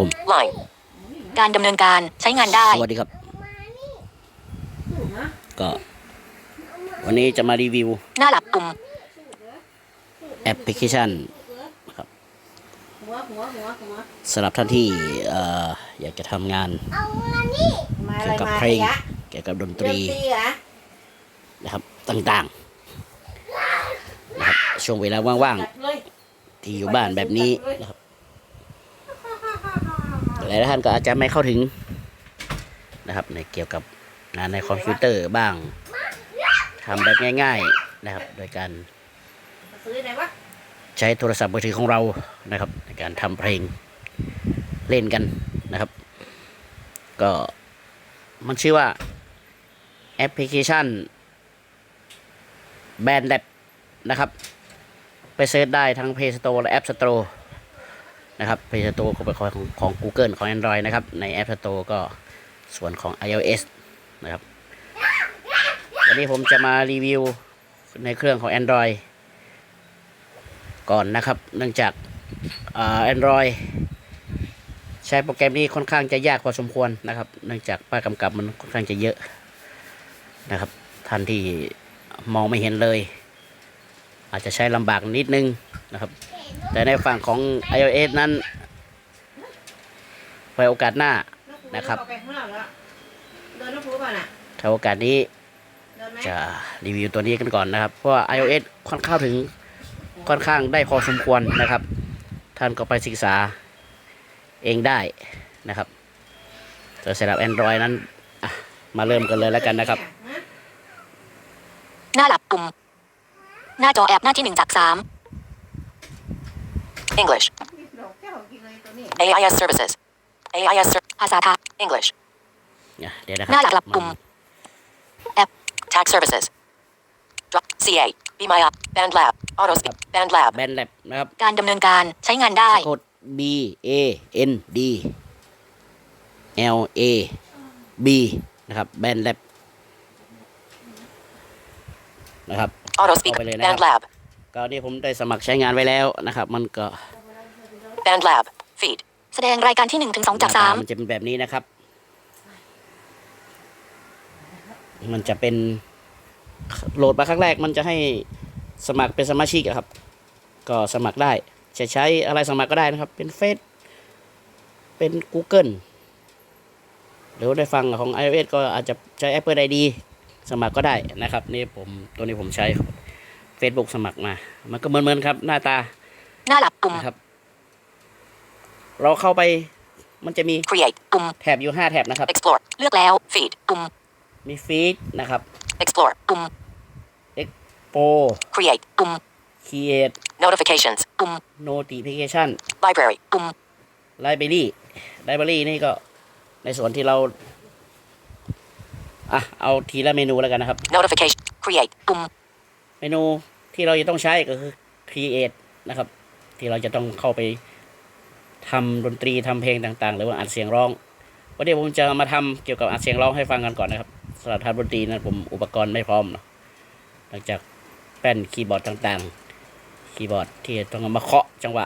ผม Line. การดำเนินการใช้งานได้ สวัสดีครับ ก็ วันนี้จะมารีวิว หน้าหลักปุ่มแอปพลิเคชันหัวหัวหัวหัวสำหรับท่านที่เอ่ออยากจะทำงานมาอะไรเกี่ยวกับมาเพลงยะเกี่ยวกับดนตดรีนตรีเหรอนะครับต่างๆนะครับช่วงเวลาว่างจัดเลยๆที่อยู่บ้านแบบนี้นะครับ หลายๆท่านก็อาจจะไม่เข้าถึงนะครับในเกี่ยวกับงานในคอมพิวเตอร์บ้างทำแบบง่าย ๆนะครับ โดยการซื้อไหนวะใช้โทรศัพท์มือถือของเรานะครับ ในการทำเพลงเล่นกันนะครับ ก็มันชื่อว่าแอปพลิเคชันแบนด์แ p นะครับ ไปเซิร์ชได้ทั้ง Play Store และ App Store นะครับ Play Store ก็เป็นของของ Google ของ Android นะครับ ใน App Store ก็ส่วนของ iOS นะครับ วันนี้ผมจะมารีวิวในเครื่องของ Android ก่อนนะครับ เนื่องจากแอนดรอยใช้โปรแกรมนี้ค่อนข้างจะยากพอสมควรนะครับ เนื่องจากป้ายกำกับมันค่อนข้างจะเยอะนะครับ ท่านที่มองไม่เห็นเลย อาจจะใช้ลำบากนิดนึงนะครับ แต่ในฝั่งของ iOS นั้นไว้โอกาสหน้านะครับเอาไปข้างนอกแล้วเดินลูกผูก่อนอะถ้าโอกาสนี้เดินไหมจะรีวิวตัวนี้กันก่อนนะครับ เพราะว่า iOS ค่อนข้างถึงค่อนข้างได้พอสมควรนะครับ ท่านก็ไปศึกษาเองได้นะครับแต่สำหรับ Android นั้นอะมาเริ่มกันเลยแล้วกันนะครับฮะหน้าหลักปุ่ม หน้าจอแอปหน้าที่หนึ่งจากสาม English ดอกแก้วกินเลยตัวนี้ AIS Services AIS Ser- ภาษาไทย English เนี่ยเดี๋ยวนะครัหน้าหลักๆปุ่มแอป Tax Services Drop CA Be My App Band Lab Auto Speak Band Lab แบนแลบนะครับ การดำเนินการใช้งานได้สะกด B A N D L A B นะครับแบนแลบนะครับ Auto Speak เข้าไปเลยนะครับ Band Lab ก็นี่ผมได้สมัครใช้งานไว้แล้วนะครับ มันก็ Band Lab Feed แสดงรายการที่หนึ่งถึงสองจากสามหน้ตมันจะเป็นแบบนี้นะครับ มันจะเป็นโหลดมาครั้งแรกมันจะให้สมัครเป็นสมาชิกอะครับ ก็สมัครได้ จะใช้อะไรสมัครก็ได้นะครับ เป็นเฟซเป็น Google หรือได้ฟังของ iOS ก็อาจจะใช้ Apple ID สมัครก็ได้นะครับ นี่ผมตัวนี้ผมใช้ Facebook สมัครมา มันก็เหมือนๆครับ หน้าตา หน้าหลักปุ่มนะครับ เราเข้าไป มันจะมี Create ปุ่มแถบอยู่5แถบนะครับ Explore เลือกแล้ว Feed ปุ่มมีฟีดนะครับ Explore ปุ่มโปร Create ปุ่ม Create Notifications ปุ่ม Notification Library ปุ่ม Library Library นี่ก็ในส่วนที่เราอะเอาทีละเมนูแล้วกันนะครับ Notification Create ปุ่มเมนู ที่เราจะต้องใช้ก็คือ Create นะครับ ที่เราจะต้องเข้าไปทำดนตรีทำเพลงต่างๆ หรือว่าอัดเสียงร้องวันนี้ผมจะมาทำเกี่ยวกับอัดเสียงร้องให้ฟังกันก่อนนะครับสำหรับทำดนตรีนั้นผมอุปกรณ์ไม่พร้อมเนาะหลังจากแป้นคีย์บอร์ดต่างๆ คีย์บอร์ดที่ต้องเอามาเคาะจังหวะ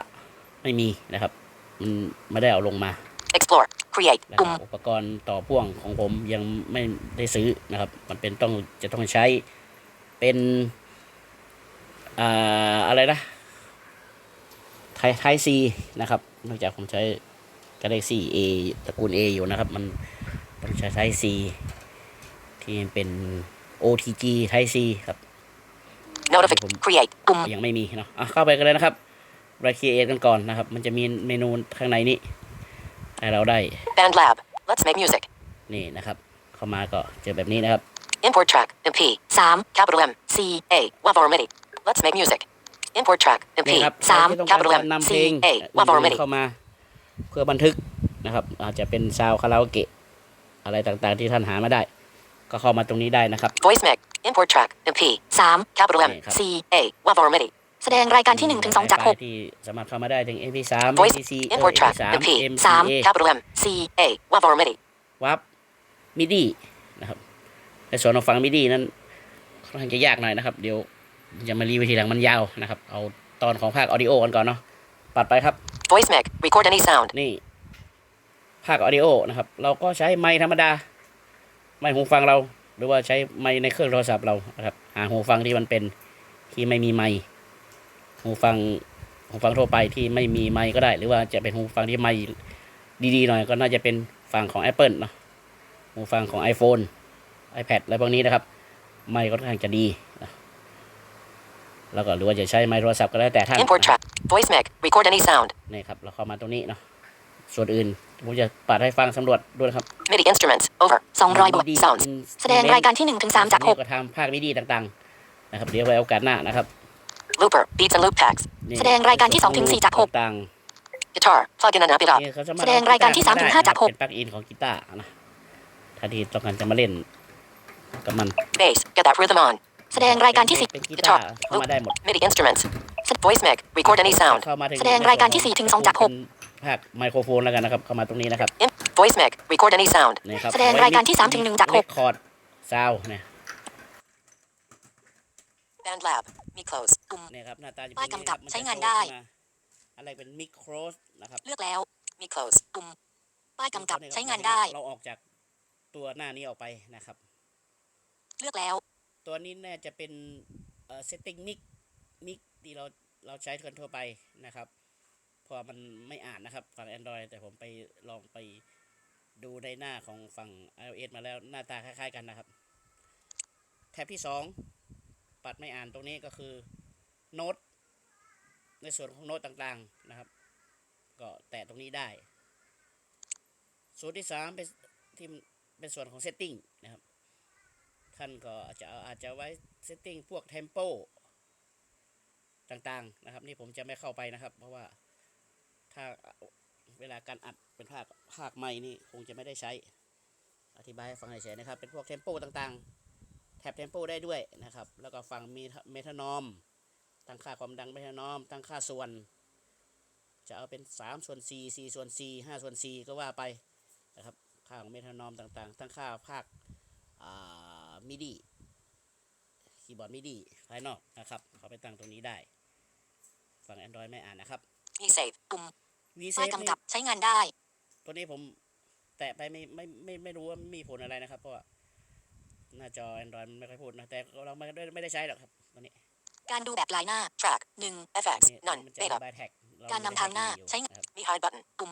ไม่มีนะครับ มันไม่ได้เอาลงมา Explore Create นะคปุ่มรับอุปกรณ์ต่อพ่วงของผมยังไม่ได้ซื้อนะครับ มันเป็นต้องจะต้องใช้เป็น อ่าอะไรนะไทไทซีนะครับนอกจากผมใช้ Galaxy A ตระกูล A อยู่นะครับ มันต้องใช้ไทซีที่เป็น OTG ไทซีครับ Notification Create ปุ่มยังไม่มีเนาะอะเข้าไปกันเลยนะครับเราครีเอทกันก่อนนะครับ มันจะมีเมนูข้างในนี้ให้เราได้ Band Lab Let's make music นี่นะครับ เข้ามาก็เจอแบบนี้นะครับ Import track MP 3 capital M C A WAV or MIDI Let's make music Import track MP นี่ครับ3ที่ต้องการ capital จะ M นำเพ C ลง A WAV or MIDI เข้ามา เพื่อบันทึกนะครับ อาจจะเป็นซาวคาราโอเกะอะไรต่างๆ ที่ท่านหามาได้ ก็เข้ามาตรงนี้ได้นะครับ Voice mic Import track MP 3 capital M นี่ครับ C A WAV or MIDI แสดงรายการที่หนึ่งถึงสองจากหกที่สามารถเข้ามาได้ถึง MP3 Voice MPC เอ่อ Import track MP3 MP MCA 3 capital M C A WAV or MIDI วับมิดีนะครับในส่วนของฟังมิดีนั้นค่อนข้างจะยากหน่อยนะครับ เดี๋ยว จะมารีวิวทีหลังมันยาวนะครับ เอาตอนของภาคออดิโอกันก่อนเนาะปัดไปครับ Voice mic Record any sound นี่ ภาคออดิโอนะครับ เราก็ใช้ไมค์ธรรมดา ไมค์หูฟังเรา หรือว่าใช้ไมค์ในเครื่องโทรศัพท์เรานะครับ หาหูฟังที่มันเป็นที่ไม่มีไมค์หูฟังหูฟังทั่วไปที่ไม่มีไมค์ก็ได้ หรือว่าจะเป็นหูฟังที่ไมค์ดีๆหน่อยก็น่าจะเป็นฝั่งของ Apple เนาะหูฟังของ iPhone iPad อะไรพวกนี้นะครับ ไมค์ก็ค่อนข้างจะดีนะ แล้วก็หรือว่าจะใช้ไมค์โทรศัพท์ก็แล้วแต่ท่าน Import track. Voice mic. Record any sound. นี่ครับเราเข้ามาตรงนี้เนาะส่วนอื่นผมจะปัดให้ฟังสำรวจด้วยนะครับ MIDI instruments. Over. 200บท Sounds. แสดงรายการที่1ถึง3จากนี่ก็ทำภาคมิดีต่างๆนะครับเดี๋ยวไว้โอกาสหน้านะครับ Looper. Beats and loop tags. นี่แสดงรายการที่2ถึง4จาก6ต่าง Guitar. Plug in and amp it ๆ up. นี่เขาจะมาแสดงรายการที่เอ3ถึง5จากได้เป็นปลั๊กอินของกีตาร์นะถ้าที่ต้องการจะมาเล่นกับมัน Bass. Get that rhythm on. แสดงรายการที่เป็นกีตาร์เข้ามาได้หมด MIDI instruments. Voice mic. Record any sound. เข้ามาถึงแสดงรายการที่4ถึง2จากเป็นภาคไมโครโฟนแล้วกันนะครับ เข้ามาตรงนี้นะครับ Im- Voice mic. Record any sound. นี่ครับแสดงรายการที่3ถึง1จาก6คอร์ดซาวเนี่ย Band lab. Me close. ปุ่มเนี่ยครับหน้าตาจะเป็นป้ายกำกับอย่ใช้จะงานได้โชว์ขึ้มอะไรเป็นมิโครสนะครับเลือกแล้ว Me close. ปุ่มป้ายกำกับใช้งานได้ เราออกจากตัวหน้านี้ออกไปนะครับ เลือกแล้ว ตัวนี้น่าจะเป็นเอ่อ setting mic mic ที่เราเราใช้กันทั่วไปนะครับพราะมันไม่อ่านนะครับฝั่ง Android แต่ผมไปลองไปดูในหน้าของฝั่ง iOS มาแล้วหน้าตาคล้ายๆกันนะครับ แท็บที่ 2 ปัดไม่อ่านตรงนี้ก็คือโน้ตในส่วนของโน้ตต่างๆนะครับ ก็แตะตรงนี้ได้ ส่วนที่ 3 เป็นที่เป็นส่วนของ setting นะครับ ท่านก็อาจจะอาจจะไว้ setting พวก tempo ต่างๆนะครับ นี่ผมจะไม่เข้าไปนะครับ เพราะว่าถ้าเวลาการอัดเป็นภาคภาคใหม่นี่คงจะไม่ได้ใช้ อธิบายให้ฟังเฉยๆนะครับ เป็นพวก tempo ต่างๆ แท็บ tempo ได้ด้วยนะครับ แล้วก็ฟังมีเมทานอม ตั้งค่าความดังเมทานอม ตั้งค่าส่วน จะเอาเป็น 3 ส่วน 4 4 ส่วน 4 5 ส่วน 4 ก็ว่าไปนะครับ ค่าของเมทานอมต่างๆ ตั้งค่าภาคอ่า มิดีคีย์บอร์ดมิดีภายนอกนะครับเขาไปตั้งตรงนี้ได้ ฝั่ง Android ไม่อ่านนะครับ Me save. ปุ่ม v s ป้าย a กำกับใช้งานได้ ตัวนี้ผมแตะไปไม่ไม่ไม่ไม่รู้ว่ามีผลอะไรนะครับ เพราะว่าหน้าจอ Android มันไม่ค่อยพูดนะ แต่เราไม่ได้ไม่ได้ใช้หรอกครับตัวนี้ การดูแบบลายหน้า Track. 1 FX. นี่ None. มันจะ Beta. บายแท็กการนำทางหน้าใช้ครับ Me hide button. ปุ่ม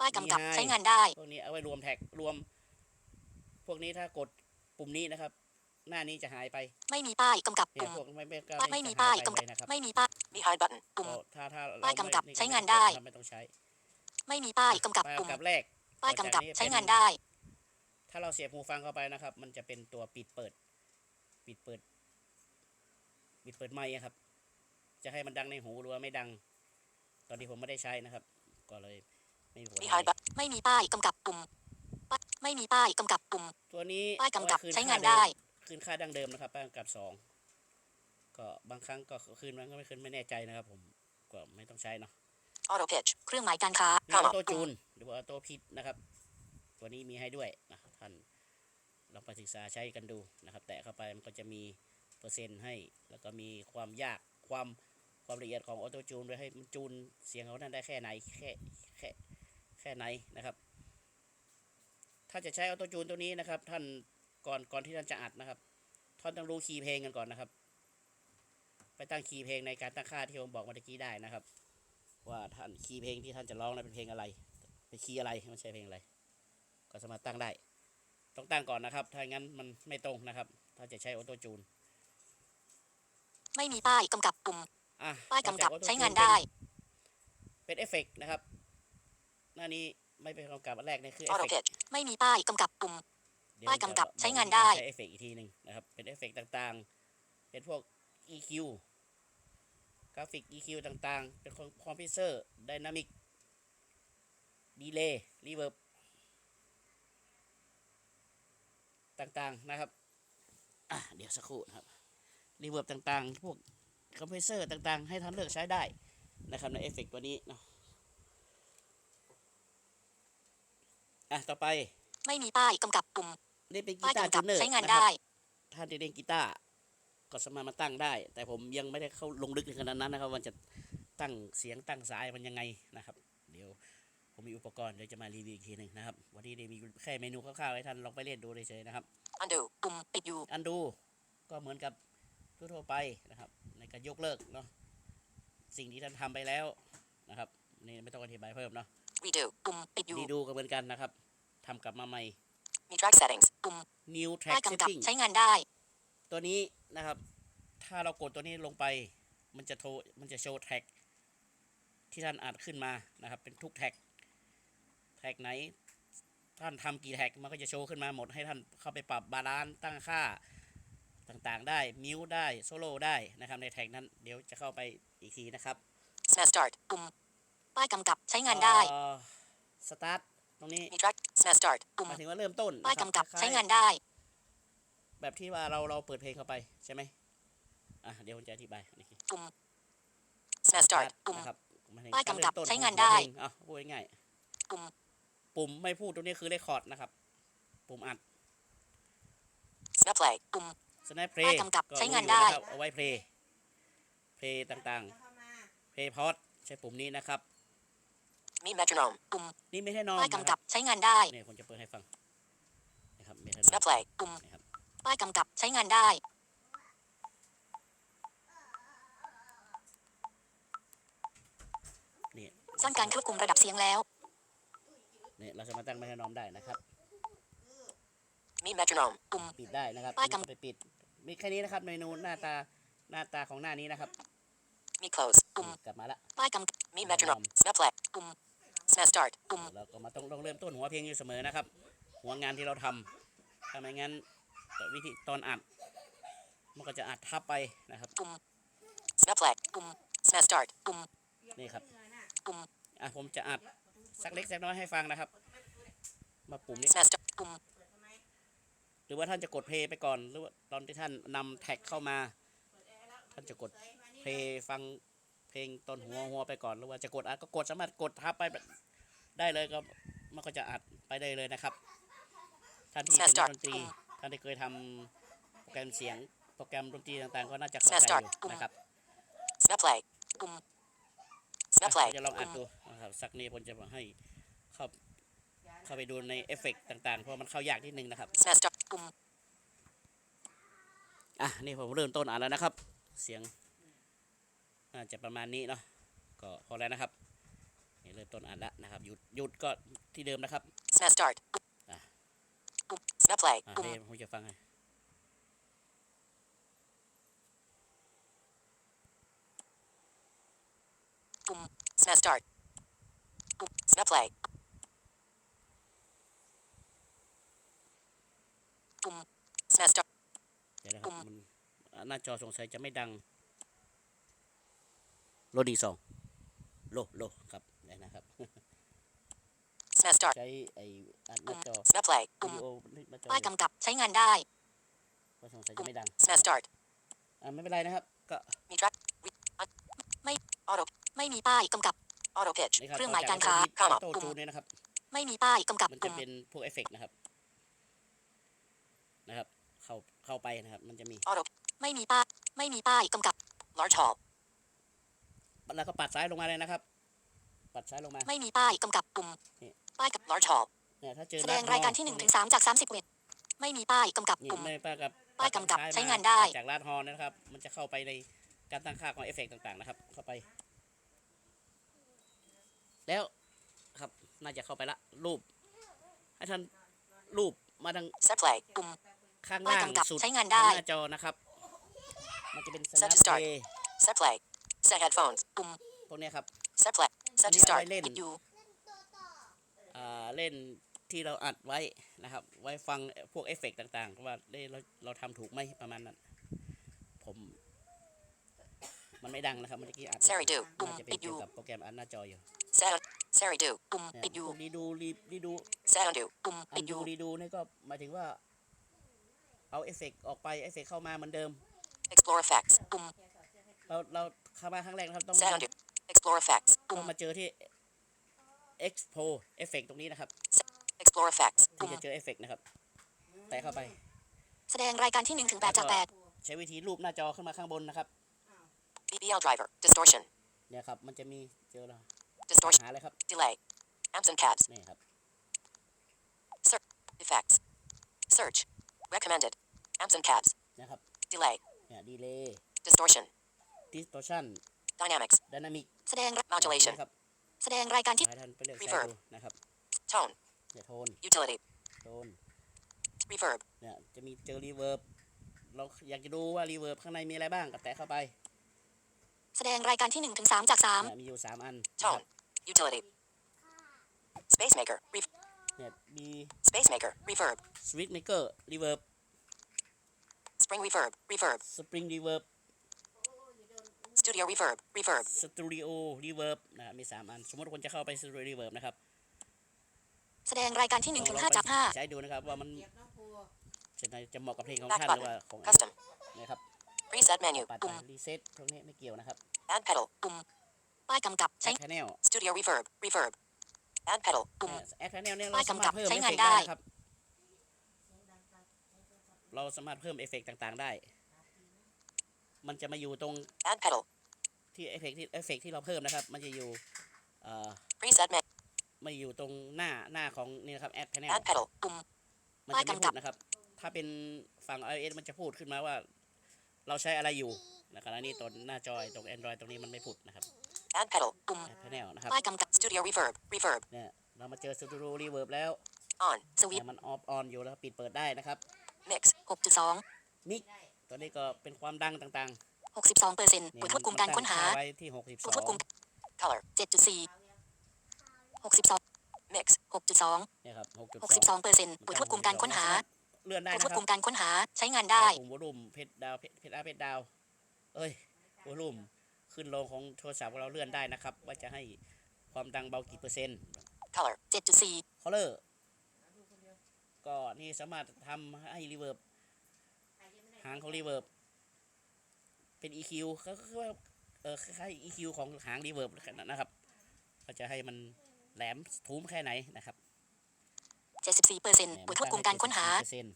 ป้ายกำกับมีให้ใช้งานได้ พวกนี้เอาไว้รวมแท็กรวม พวกนี้ถ้ากด ปุ่มนี้นะครับ หน้านี้จะหายไปไม่มีป้ายกำกับเนี่ยปุ่มพวกไม่ไม่ก็ป้ายไม่มีจะป้าหายยกำไปกับเลยนะครับไม่มีป้าย Me hide button. ปุ่ม ก็ถ้าถ้าเรป้ายกำกับไม่ใช้งานได้ ไม่ต้องใช้ไม่มีป้ายกำกับป้ายปุ่มกำกับแรกป้ายกำกับต่อจใช้เป็งานได้ถ้าเราเสียบหูฟังเข้าไปนะครับ มันจะเป็นตัวปิดเปิด ปิดเปิด ปิดเปิดไมค์อะครับ จะให้มันดังในหูหรือว่าไม่ดัง ตอนนี้ผมไม่ได้ใช้นะครับ ก็เลยไม่มีผล Me อะไร hide button. ไม่มีป้ายกำกับปุ่มป้าย ไม่มีป้ายกำกับปุ่ม ตัวนี้ป้ายกำกับเอไว้คืใช้งานค่ได้เมคืนค่าดังเดิมนะครับป้ายกำกับสองก็บางครั้งก็คืนบางครั้งไม่คืนไม่แน่ใจนะครับ ผมก็ไม่ต้องใช้เนาะ Auto pitch. เครื่องหมายการค้ามีออ Comma โต้จูนหรือว่าออโต้พิทนะครับ ตัวนี้มีให้ด้วยนะท่านลองไปศึกษาใช้กันดูนะครับ แตะเข้าไปมันก็จะมีเปอร์เซ็นต์ให้ แล้วก็มีความยากความความละเอียดของออโต้จูนด้วยให้มันจูนเสียงเขานั้นได้แค่ไหนแค่แค่แค่ไหนนะครับ ถ้าจะใช้ออโต้จูนตัวนี้นะครับ ท่านก่อนก่อนที่ท่านจะอัดนะครับท่านต้องรู้คีย์เพลงกันก่อนนะครับ ไปตั้งคีย์เพลงในการตั้งค่าที่ผมบอกเมื่อกี้ได้นะครับ ว่าท่านคีย์เพลงที่ท่านจะร้องนั้นเป็นเพลงอะไรเป็นคีย์อะไรไม่ใช่เพลงอะไร ก็สามารถตั้งได้ ต้องตั้งก่อนนะครับ ถ้างั้นมันไม่ตรงนะครับ ถ้าจะใช้ออโต้จูนไม่มีป้ายกำกับปุ่มอะป้ายกำกับต่อ Auto ใช้ Tune งานได้ เป็นเป็นเอฟเฟกต์นะครับ หน้านี้ ไม่เป็นกำกับอันแรกนี่คือเอฟ Auto เฟกต์ pitch. ไม่มีป้ายกำกับปุ่มเดี๋ยวป้ายกำกับจะใช้งานได้ใช้เอฟเฟกต์อีกทีหนึ่งนะครับ เป็นเอฟเฟกต์ต่างๆ เป็นพวก EQ กราฟิก EQ ต่างๆ เป็นคอมพิวเซอร์ไดนามิกดีเลย์รีเวิร์บต่างๆนะครับอะเดี๋ยวสักครู่นะครับรีเวิร์บต่างๆ พวกคอมเพรสเซอร์ต่างๆ ให้ท่านเลือกใช้ได้นะครับในเอฟเฟกต์ตัวนี้เนาะ อะต่อไป ไม่มีป้ายกำกับปุ่มนี่เป็นกีป้ายตาร์กำกัจูบเนอร์ใช้งานนะครับได้ท่านที่เล่นกีตาร์ก็สามารถมาตั้งได้ แต่ผมยังไม่ได้เข้าลงลึกในขนาดนั้นนะครับว่าจะตั้งเสียงตั้งสายมันยังไงนะครับ เดี๋ยวผมมีอุปกรณ์เดี๋ยวจะมารีวิวอีกทีหนึ่งนะครับ วันนี้ได้มีแค่เมนูคร่าวๆให้ท่านลองไปเล่นดูเฉยๆนะครับ Undo. ปุ่มปิดอยู่อันดูก็เหมือนกับทั่วๆไปนะครับ ในการยกเลิกเนาะสิ่งที่ท่านทำไปแล้วนะครับนี่ไม่ต้องอธิบายเพิ่มเนาะ Redo. ปุ่มปิดอยู่ดีดูก็เหมือนกันนะครับทำกลับมาใหม่ Me track settings. ปุ่ม new ป้าย track กำกับ setting ใช้งานได้ ตัวนี้นะครับ ถ้าเรากดตัวนี้ลงไป มันจะโทรมันจะโชว์แท็กที่ท่านอัดขึ้นมานะครับ เป็นทุกแท็กแท็กไหน ท่านทำกี่แท็กมันก็จะโชว์ขึ้นมาหมดให้ท่านเข้าไปปรับบาลานซ์ตั้งค่าต่างๆ ได้มิวได้โซโล่ได้นะครับในแท็กนั้น เดี๋ยวจะเข้าไปอีกทีนะครับ Smash start. ปุ่ม ป้ายกำกับใช้งานได้สตาร์ทตรงนี้ Me track. Smash start. ปุ่มหมายถึงว่าเริ่มต้นป้ายนะครับกำกับคล้ยๆใช้งานได้ แบบที่ว่าเราเราเปิดเพลงเข้าไปใช่ไหมอะเดี๋ยวผมจะอธิบายอีกทีปุ่ม Smash start. ปุ่มนะครับหมถึงป้ายกำกับเริ่มต้นใช้งานของได้เพลอะพูดง่ายปุ่มๆปุ่มไม่พูดตรงนี้คือเรคคอร์ดนะครับ ปุ่มอัด Snap play. ปุ่ม snap play ป้ายกำกับก็ใช้งานรู้อยู่ได้ะครับเอาไว้เพลย์เพลย์ต่างจะเข้ามาๆเพลย์พอดใช้ปุ่มนี้นะครับ Me metronome. ปุ่มนี่ไม่ใช่นอมป้ายนะกำคกัรับบใช้งานได้เนี่ยผมจะเปิดให้ฟังนะครับเมทานอ Snap ม play. ปุ่มนะครับป้ายกำกับใช้งานได้นี่สร้างการควบคุมระดับเสียงแล้วเนี่ยเราจะมาตั้งเมทานอมได้นะครับ Me metronome. ปุ่มปิดได้นะครับป้ายกำไปปิดมีแค่นี้นะครับเมนูหน้าตาหน้าตาของหน้านี้นะครับ Me close. ปุ่มกลับมาละป้ายกำกับ Me metronome. Snap play. ปุ่ม Smash start. ปุ่มเราก็มาต้องต้องเริ่มต้นหัวเพลงอยู่เสมอนะครับ หัวงานที่เราทำถ้าไม่งั้นวิธีตอนอัด มันก็จะอัดทับไปนะครับปุ่ม Snap play. ปุ่ม Smash start. ปุ่มนี่ครับเหนื่อยน่ะปุ่มอะผมจะอัดสักเล็กสักน้อยให้ฟังนะครับ มาปุ่มนี้ Smash start. ปุ่มเปิดทำไมหรือว่าท่านจะกดเพลย์ไปก่อน หรือว่าตอนที่ท่านนำแท็กเข้ามาเปิดแอร์แล้วท่านจะกดเปิดมานี่เพลย์ฟัง เพลงต้นหัวหัวไปก่อนหรือว่าจะกดอัดก็กดสามารถกดทับไปได้เลยก็มันก็จะอัดไปได้เลยนะครับ ท่านที่เป็นนักดนตรีท่านที่เคยทำโปรแกรมเสียงโปรแกรมดนตรีต่างๆ ก็น่าจะเข้าใจอยู่นะครับ Snap play. ปุ่ม Snap อะ play. จะลองอัดดูนะครับสักนี้ผมจะบอกให้เข้าเข้าไปดูในเอฟเฟกต์ต่างๆ เพราะมันเข้ายากนิดนึงนะครับ Smash start. ปุ่มอะนี่ผมเริ่มต้นอ่านแล้วนะครับ เสียง น่าจะประมาณนี้เนาะก็พอแล้วนะครับนี่เริ่มต้นอ่านแล้วนะครับหยุดหยุดก็ที่เดิมนะครับ Smash start. อะ Snap play. อะปุ่มนี่ผมจะฟังให้ปุ่ม Smash start. Snap play. ปุ่ม Smash start. เดี๋ยวนะครับปุ่มมันอะหน้าจอสงสัยจะไม่ดัง โลดีสองโลโลครับเดี๋ยวนะครับ Smash start. ใช้ไอ้อัดหน้าจอ Snap play. วิดีโอหน้าจอป้ายกำกับใช้งานได้ก็สงสัยจะไม่ดัง Smash start. อะไม่เป็นไรนะครับ ก็ Me track. We- uh, ไม่ Auto. ไม่มีป้ายกำกับ Auto pitch. นี่ครับเครื่องหมายจการค้าออ Comma โต้จูนเนี่ยนะครับ ไม่มีป้ายกำกับมันปุ่จะมเป็นพวกเอฟเฟกต์นะครับ นะครับ เข้าเข้าไปนะครับ มันจะมี Auto. ไม่มีป้ายไม่มีป้ายกำกับ Large hall. แล้วก็ปัดซ้ายลงมาเลยนะครับ ปัดซ้ายลงมา ไม่มีป้ายกำกับปุ่มนี่ ป้ายกับ Large hall. เนี่ยถ้าเจอแสดงลดรายการที่ฮอ1ถึง3จาก30เมตรไม่มีป้ายกำกับนี่ปุ่ม ไม่ป้ายกับป้ายกำกับปัซ้ใช้มงานได้ จากลาดฮอร์นะครับ มันจะเข้าไปในการตั้งค่าของเอฟเฟกต์ต่างๆนะครับ เข้าไป แล้วครับน่าจะเข้าไปละรูป ให้ท่านรูปมาทาง Set play. ปุ่มข้างป้ายล่างกำกับสุดใช้งานได้ของหน้าจอนะครับ มันจะเป็น Set snap to start play Set play. Set headphones. ปุ่มพวกเนี้ยครับ Set play. Set to นี่เอา start. ไว้เล่นปิดอยู่อ่าเล่นที่เราอัดไว้นะครับ ไว้ฟังพวกเอฟเฟกต์ต่างๆ ว่าเอ้ยเราเราทำถูกไหมประมาณนั้น ผม มันไม่ดังนะครับเมื่อกี้อัด Siri do. ปุ่มน่าจะเป็นปิดอเกี่ยยู่วกับโปรแกรมอัดหน้าจออยู่ Set. Siri do. ปุ่มเนี่ยปิดอยู่พวกรีดูรีรีดู Set undo. ปุ่มอัปินดอดูยู่รีดูนี่ก็หมายถึงว่า เอาเอฟเฟกต์ออกไปเอฟเฟกต์เข้ามาเหมือนเดิม Explore effects. ปุ่ม เราเราเข้ามาครั้งแรกนะครับต้อง Set undo. Explore effects. ต้องมาเจอที่ expo เอฟเฟกต์ตรงนี้นะครับ Explore effects. ที่จะเจอเอฟเฟกต์นะครับ แตะเข้าไป แสดงรายการที่1ถึง8จากใช้วิธีรูปหน้าจอขึ้นมาข้างบนนะครับ BBL driver. Distortion. เนี่ยครับ มันจะมีเจอแล้ว Distortion. หาเลยครับ Delay. Amps and cabs. นี่ครับ Search. Effects. Search. Recommended. Amps and cabs. นะครับ Delay. เนี่ยดีเลย์ Distortion. Distortion Dynamics. dynamic แสดง Modulation. นะครับแสดงรายการที่ให้ท่านไปเลือกใช้ Reverb ดูนะครับ Tone. เนี่ยโทน Utility. โทน Reverb. เนี่ยจะมีเจอรีเวิร์บเราอยากจะดูว่ารีเวิร์บข้างในมีอะไรบ้างก็แตะเข้าไป แสดงรายการที่1ถึง3จากเนี่ยมีอยู่สามอันนะครับ Tone. Utility. Spacemaker. Re- เนี่ยมี Spacemaker. Reverb. สวิตเมเกอร์รีเวิร์บ Spring reverb. Reverb. สปริงรีเวิร์บ Studio reverb. Reverb. สตูดิโอรีเวิร์บนะมีสามอัน สมมติคนจะเข้าไปสตูดิโอรีเวิร์บนะครับ3แสดงรายการที่1ถึง5จากใช้ดูนะครับว่ามันเก็บน้ำปูจะจะเหมาะกับเพลงของ Back ท่านหรือว่า button. ของ Custom. นะครับ Preset menu. ปัดปุ่มรีเซ็ตพวกนี้ไม่เกี่ยวนะครับ Add pedal. ปุ่มป้ายกำกับใช้แอดแพนเนล Studio reverb. Reverb. Add pedal. ปุ่มแอดแพนเนลเนี่ยป้าเรายสามารกำกัถบเพิ่มใช้านเอฟเฟกต์ได้ได้นะครับเราสามารถเพิ่มเอฟเฟกต์ต่าง ๆ ได้ มันจะมาอยู่ตรง Add pedal. ที่เอฟเฟกต์ที่เอฟเฟกต์ที่เราเพิ่มนะครับ มันจะอยู่เอ่อ Preset menu. มาอยู่ตรงหน้าหน้าของนี่นะครับแอดแพนเนล Add pedal. ปุ่มมันจะป้ายไม่กำกัพูบดนะครับ ถ้าเป็นฝั่ง iOS มันจะพูดขึ้นมาว่า เราใช้อะไรอยู่นะครับอันนี้ตรงหน้าจอยตรง Android ตรงนี้มันไม่พูดนะครับ Add pedal. ปุ่มแอดแพนเนลนะครับป้ายกำกับ Studio reverb. Reverb. เนี่ยเรามาเจอสตูดิโอรีเวิร์บแล้ว On. สวิตแต่มันออฟออนอยู่แล้วปิดเปิดได้นะครับ Mix. 6.2มิก ตัวนี้ก็เป็นความดังต่าง62เปอร์เซ็นต์ๆผู้ควบคุมการค้นหามัตั้งค่ไว้ที่ผู้ควบคุม62 Color. 7.4 62 Mix. 6.2เนี่ยครับ6.2 62เปอร์เซ็นต์ผู้ควบคุมการค้นหาเลื่อนได้ผู้นะควบครัคุบมการค้นหาใช้งานได้ ปุ่มวอลุ่มเพชรดาวเพชรเพชรอาเพชรดาว เอ้ยวอลุ่มขึ้นลงของโทรศัพท์ของเราเลื่อนได้นะครับ ว่าจะให้ความดังเบากี่เปอร์เซ็นต์ Color. 7.4คอลเลอร์ก็นี่สามารถทำให้รีเวิร์บ หางของรีเวิร์บเป็น EQ ก็คือว่าเออคล้ายๆ EQ ของหางรีเวิร์บนะครับก็จะให้มันแหลมทุ้มแค่ไหนนะครับ74เปอร์เซ็นต์เนี่ยผู้ควบคุมการค้นหาเปอร์เซ็นต์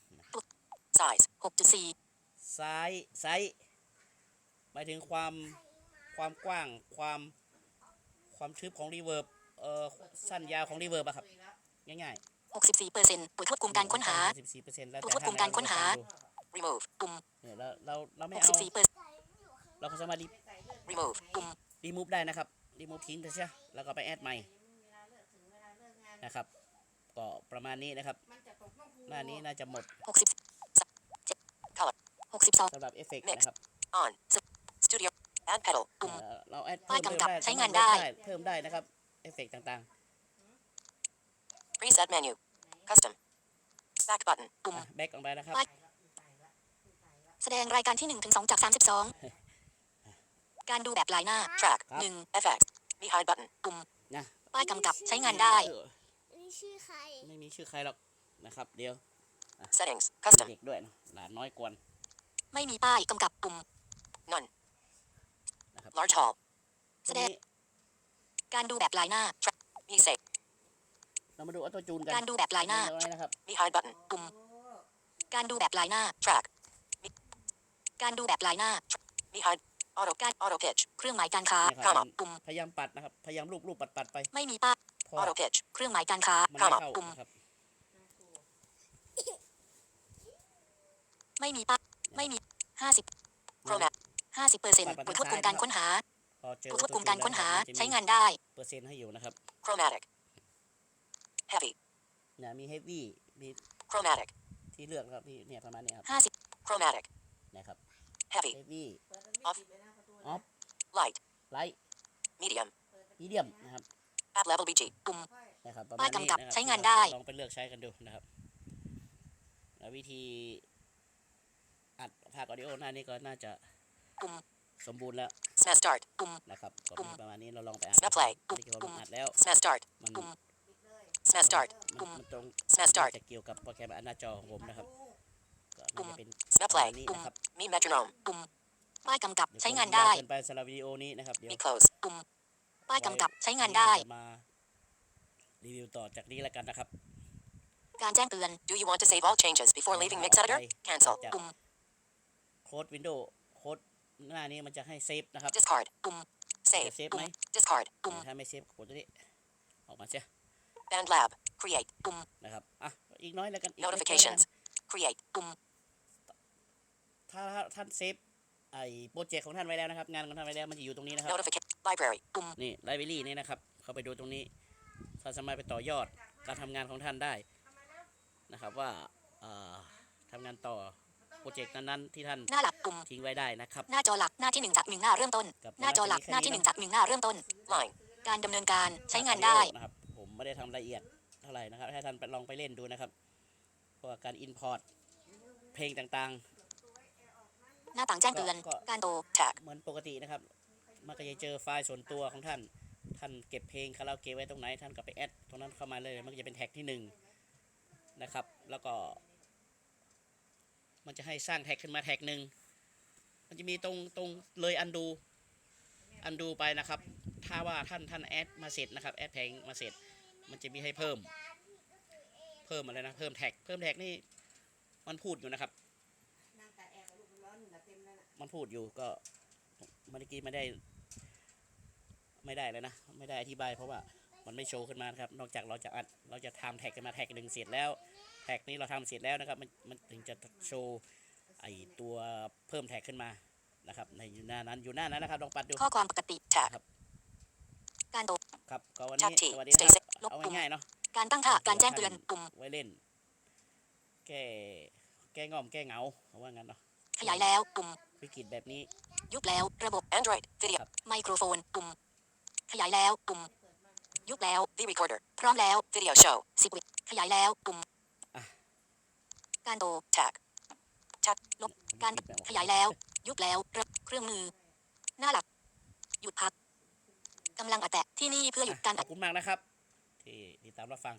Size. 6.4ซ้ายไซส์หมายถึงความความกว้างความความทึบของรีเวิร์บเอ่อสั้นยาวของรีเวิร์บอะครับ ง่าย64เปอร์เซ็นต์ผู้ควบๆคุมการค้นหา14%แล้วผู้แต่ควบคุมการค้นหาท่น Remove. ปุ่มเนี่ยเราเราเราไม่เอา64เปอร์เซ็นต์เราก็สามารถ Remove. ปุ่มรีมูฟได้นะครับรีมูฟทิ้งไปใช่แล้วก็ไปแอดใหม่เวลาเลิกถึงเวลาเลิกงานนะครับ ก็ประมาณนี้นะครับมันจะตกน้ำปูหน้านี้น่าจะหมด60 Color. 62สำหรับเอฟเฟกต์ Mix นะครับ On. Studio. Add pedal. ปุ่มเอ่อเราแอดป้ายเพิ่มกำกับเพิ่มใช้งานลได้ เพิ่มได้นะครับ เอฟเฟกต์ต่าง Preset menu. Custom. Back button. ปุ่มๆแบ็กออกไปนะครับป้ายแส ดงรายการที่1ถึง2จาก 32 การดูแบบลายหน้า Track. ครับ 1. FX. Behind button. ปุ่มนะป้ายกำกับใช้งานได้เออนี่ชื่อใคร ไม่มีชื่อใครหรอกนะครับ เดี๋ยว Settings. Custom. เด็กด้วยนะหลานน้อยกวนไม่มีป้ายกำกับปุ่ม None. นะครับ Large hall. แสดงการดูแบบลายหน้า Music. เรามาดูอัตโตจูนกัน การดูแบบลายหน้าเอไว้นะครับ Behind button. ปุ่มการดูแบบลายหน้า Track. การดูแบบลายหน้า Behind. Auto. Auto pitch. เครื่องหมายการค้าเนี่ยครับปุ่ม พยายามปัดนะครับ พยายามรูปรูปปัดปัดไป ไม่มีป้ายเพราะ Auto pitch. เครื่องหมายการค้า มันไม่เข้าปุ่ม นะครับ ไม่มีป้าย ไม่มี50 Chromat. 50เปอร์เซ็นต์ผู้ควบคุมการค้นหาพอเจอผู้ควบคุมการค้นหาตัวจริงแล้วใช้งานได้ เปอร์เซ็นต์ให้อยู่นะครับ Chromatic. Heavy. เนี่ยมีเฮฟวี่มี Chromatic. ที่เลือกนะครับที่เนี่ยประมาณนี้ครับ50 Chromatic. นะครับ Heavy. เฮฟวี่เปิดเป็นมิดปิดเลยนะประตูออฟ Light. ไลท์ Medium. มีเดียมนะครับ At level BG. ปุ่มค่อยนะครับประมาป้าณยนี้กำกับนะครับใช้งานได้ ลองไปเลือกใช้กันดูนะครับแล้ววิธีอัดภาคออดิโอหน้านี้ก็น่าจะปุ่ม สมบูรณ์แล้ว Smash start. ปุ่ม นะครับก็ปุ่มมีประมาณนี้เราลองไปอัด Snap play ที่เราลองอัดแล้ว Smash start. มันปุ่มปิดเลย Smash start. มันมันตรง Smash start. จะเกี่ยวกับโปรแกรมอันหน้าจอของผมนะครับ ก็น่าจะเป็น Snap ประ play. มาณนี้นะครับ Me metronome. ปุ่มป้ายกำกับเดี๋ยวใช้งานคได้ยาวเกินไปสำหรับวิดีโอนี้นะครับเดี๋ยว Me close. ปุ่มป้ายกำกับใช้งานได้จะมารีวิวต่อจากนี้แล้วกันนะครับ การแจ้งเตือน Do you want to save all changes before leaving Mix Editor? Cancel. จะปุ่มโค้ดวินโดว์โค้ดหน้านี้มันจะให้เซฟนะครับ Discard. ปุ่ม Save. Save ปุ่มไหม Discard. ปุ่มถ้าไม่เซฟกดตัวนี้ออกมาเสีย BandLab. Create. ปุ่มนะครับอะอีกน้อยแล้วกันอีกเล็กน้อยแล้วกัน Notifications. Create. ปุ่ม ถ้าท่านเซฟไอ้โปรเจกต์ของท่านไว้แล้วนะครับ งานของท่านไว้แล้วมันจะอยู่ตรงนี้นะครับ Notification. Library. ปุ่มนี่ไลบรารีนี่นะครับ เข้าไปดูตรงนี้ท่านสามารถไปต่อยอดการทำงานของท่านได้นะครับว่าเอ่อทำงานต่อโปรเจกต์นั้นๆที่ท่านหน้าหลักปุ่มทิ้งไว้ได้นะครับ หน้าจอหลักหน้าที่หนึ่งจากหนึ่งหน้าเริ่มต้นกับหน้าจอหลักหน้าที่หนึ่งจากหนึ่งหน้าเริ่มต้น Line. การดำเนินการใช้งานได้นะครับ ผมไม่ได้ทำละเอียดเท่าไหร่นะครับ ให้ท่านไปลองไปเล่นดูนะครับเพราะว่าการ Import เพลงต่าง หน้าต่างแจ้งเตือน ก็ การโต Tag. ๆเหมือนปกตินะครับ มันก็จะเจอไฟล์ส่วนตัวของท่าน ท่านเก็บเพลงคาราโอเกะไว้ตรงไหน ท่านก็ไปแอดตรงนั้นเข้ามาเลย มันก็จะเป็นแท็กที่หนึ่งนะครับ แล้วก็ มันจะให้สร้างแท็กขึ้นมาแท็กหนึ่ง มันจะมีตรงตรงเลยอันดู อันดูไปนะครับ ถ้าว่าท่านท่านแอดมาเสร็จนะครับ แอดเพลงมาเสร็จ มันจะมีให้เพิ่ม เพิ่มอะไรนะ เพิ่มแท็ก เพิ่มแท็กนี่ มันพูดอยู่นะครับ มแล้วน่ะมันพูดอยู่ก็เมื่อกี้ไม่ได้ ไม่ได้เลยนะ ไม่ได้อธิบายเพราะว่ามันไม่โชว์ขึ้นมานะครับ นอกจากเราจะอัดเราจะทำแท็กกันมาแท็กหนึ่งเสร็จแล้ว แท็กนี้เราทำเสร็จแล้วนะครับ มันมันถึงจะโชว์ไอตัวเพิ่มแท็กขึ้นมานะครับ ในอยู่หน้านั้นอยู่หน้านั้นนะครับลองปัดดูข้อความปกติ Tag. การโตครับก็วันนี้ Tab T สวัสดี Stay นะค safe รับเอาง่ายๆเนาะการตั้งค่าการแจ้งเตือนปุ่มไว้เล่น แก้แก้ง่อมแก้เหงาเขาว่างั้นเนาะขยายแล้วปุ่ม วิกฤตแบบนี้ ยุบแล้ว ระบบ Android. Video. ไมโครโฟนปุ่ม ขยายแล้วปุ่ม ยุบแล้ว The recorder. พร้อมแล้ว Video show. สิบวิขยายแล้วปุ่มอะการโต Tag. Tag. ลบการขยายแล้ว ยุบแล้วระเครื่องมือ หน้าหลัก หยุดพักกำลังอัดแตะที่นี่เพื่อหยุดการขอัอดบคุณมากนะครับ ที่ติดตามรับฟัง